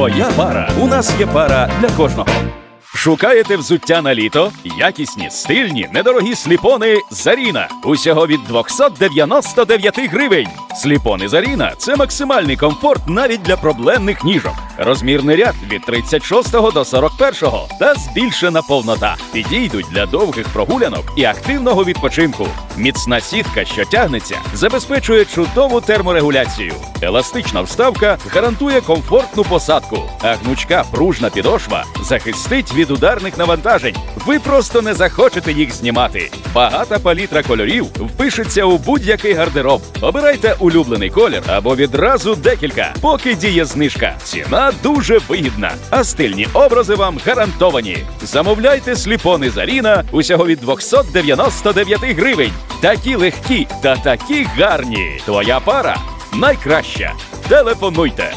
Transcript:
Твоя пара. У нас є пара для кожного. Шукаєте взуття на літо? Якісні, стильні, недорогі сліпони Заріна. Усього від 299 гривень. Сліпони Заріна це максимальний комфорт навіть для проблемних ніжок. Розмірний ряд від 36 до 41 та збільшена повнота. Підійдуть для довгих прогулянок і активного відпочинку. Міцна сітка, що тягнеться, забезпечує чудову терморегуляцію. Еластична вставка гарантує комфортну посадку, а гнучка пружна підошва захистить від ударних навантажень. Ви просто не захочете їх знімати. Багата палітра кольорів впишеться у будь-який гардероб. Обирайте улюблений колір або відразу декілька, поки діє знижка. Ціна дуже вигідна, а стильні образи вам гарантовані. Замовляйте сліпони Заріна усього від 299 гривень. Такі легкі та такі гарні. Твоя пара найкраща. Телефонуйте